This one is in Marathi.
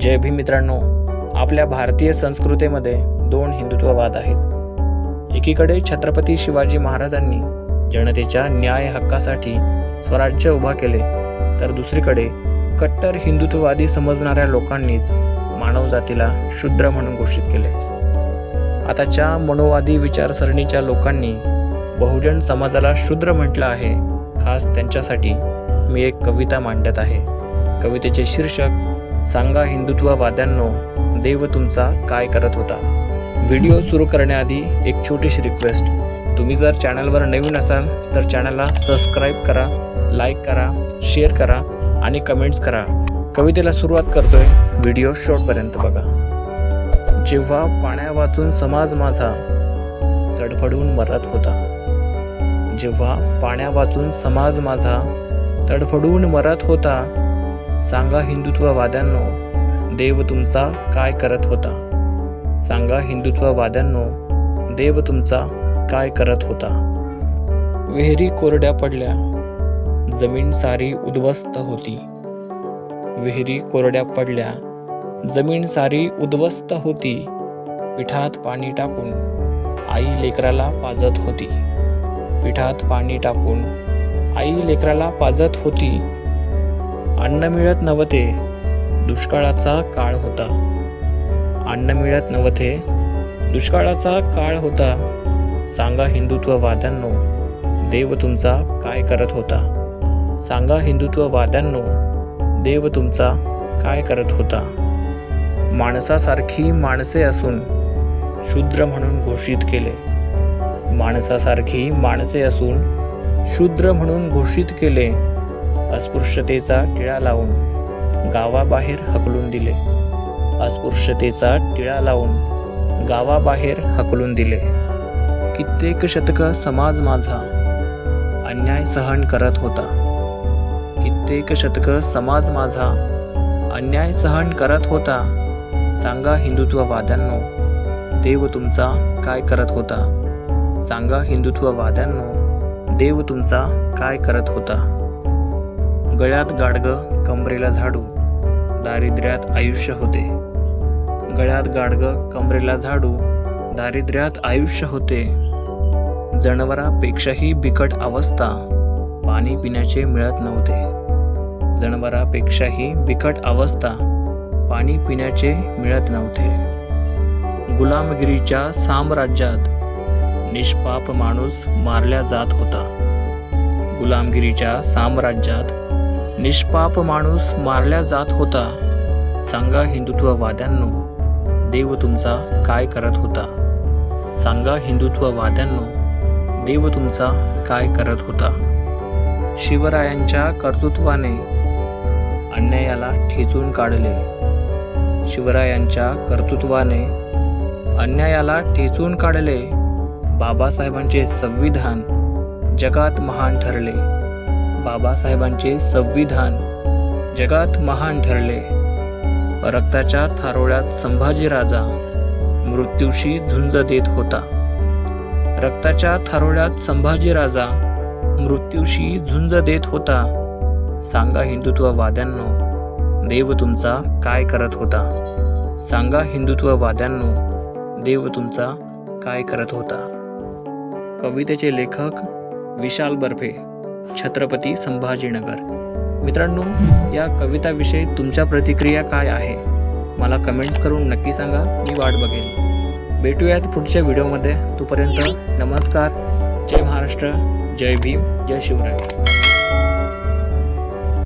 जय भीम मित्रांनो आपल्या भारतीय संस्कृतीमध्ये दोन हिंदुत्ववाद आहेत. एकीकडे छत्रपती शिवाजी महाराजांनी जनतेच्या न्याय हक्कासाठी स्वराज्य उभा केले तर दुसरीकडे कट्टर हिंदुत्ववादी समजणाऱ्या लोकांनीच मानवजातीला शूद्र म्हणून घोषित केले. आताच्या मनोवादी विचारसरणीच्या लोकांनी बहुजन समाजाला शूद्र म्हटलं आहे खास त्यांच्यासाठी मी एक कविता मांडत आहे. कवितेचे शीर्षक सांगा हिंदुत्ववाद्यांनो देव तुमचा काय करत होता? व्हिडिओ सुरू करण्याआधी एक छोटीशी रिक्वेस्ट. तुम्ही जर चॅनलवर नवीन असाल तर चॅनलला सबस्क्राईब करा लाईक करा शेअर करा आणि कमेंट्स करा. कवितेला सुरुवात करतोय व्हिडिओ शॉर्टपर्यंत बघा. जेव्हा पाण्या वाचून समाज माझा तडफडून मरत होता जेव्हा पाण्या वाचून समाज माझा तडफडून मरत होता सांगा हिंदुत्ववाद्यांनो देव तुमचा काय करत होता? सांगा हिंदुत्ववाद्यांनो देव तुमचा काय करत होता? विहिरी कोरड्या पडल्या. जमीन सारी उद्ध्वस्त होती. विहिरी कोरड्या पडल्या. जमीन सारी उद्ध्वस्त होती. पिठात पाणी टाकून आई लेकराला पाजत होती. पिठात पाणी टाकून आई लेकराला पाजत होती. अन्न मिळत नव्हते. दुष्काळाचा काळ होता. अन्न मिळत नव्हते. दुष्काळाचा काळ होता. सांगा हिंदुत्ववाद्यांनो देव तुमचा काय करत होता? सांगा हिंदुत्ववाद्यांनो देव तुमचा काय करत होता? माणसासारखी माणसे असून शूद्र म्हणून घोषित केले. माणसासारखी माणसे असून शूद्र म्हणून घोषित केले. अस्पृश्यतेचा टिळा लावून गावाबाहेर हकलून दिले. अस्पृश्यतेचा टिळा लावून गावाबाहेर हकलून दिले. कित्येक शतक समाज माझा अन्याय सहन करत होता. कित्येक शतक समाज माझा अन्याय सहन करत होता. सांगा हिंदुत्ववाद्यांनो देव तुमचा काय करत होता? सांगा हिंदुत्ववाद्यांनो देव तुमचा काय करत होता? गळ्यात गाडगं कमरेला झाडू दारिद्र्यात आयुष्य होते. गळ्यात गाडगं कमरेला झाडू दारिद्र्यात आयुष्य होते. जनावरापेक्षाही बिकट अवस्था पाणी पिण्याचे मिळत नव्हते. जनावरापेक्षाही बिकट अवस्था पाणी पिण्याचे मिळत नव्हते. गुलामगिरीच्या साम्राज्यात निष्पाप माणूस मारल्या जात होता. गुलामगिरीच्या साम्राज्यात निष्पाप माणूस मारल्या जात होता. सांगा हिंदुत्ववाद्यांनो देव तुमचा काय करत होता? सांगा हिंदुत्ववाद्यांनो देव तुमचा काय करत होता? शिवरायांच्या कर्तृत्वाने अन्यायाला ठेचून काढले. शिवरायांच्या कर्तृत्वाने अन्यायाला ठेचून काढले. बाबासाहेबांचे संविधान जगात महान ठरले. बाबासाहेबांचे संविधान जगात महान ठरले. रक्ताच्या थारोळ्यात संभाजी राजा मृत्यूशी झुंज देत होता. रक्ताच्या थारोळ्यात संभाजी राजा मृत्यूशी झुंज देत होता. सांगा हिंदुत्ववाद्यांनो देव तुमचा काय करत होता? सांगा हिंदुत्ववाद्यांनो देव तुमचा काय करत होता? कवितेचे लेखक विशाल बर्फे छत्रपती संभाजीनगर. मित्रांनो या कविताविषयी तुमच्या प्रतिक्रिया काय आहे? मला कमेंट्स करून नक्की सांगा मी वाट बघेन. भेटूयात पुढच्या व्हिडिओमध्ये. तोपर्यंत नमस्कार. जय महाराष्ट्र. जय भीम. जय शिवराय.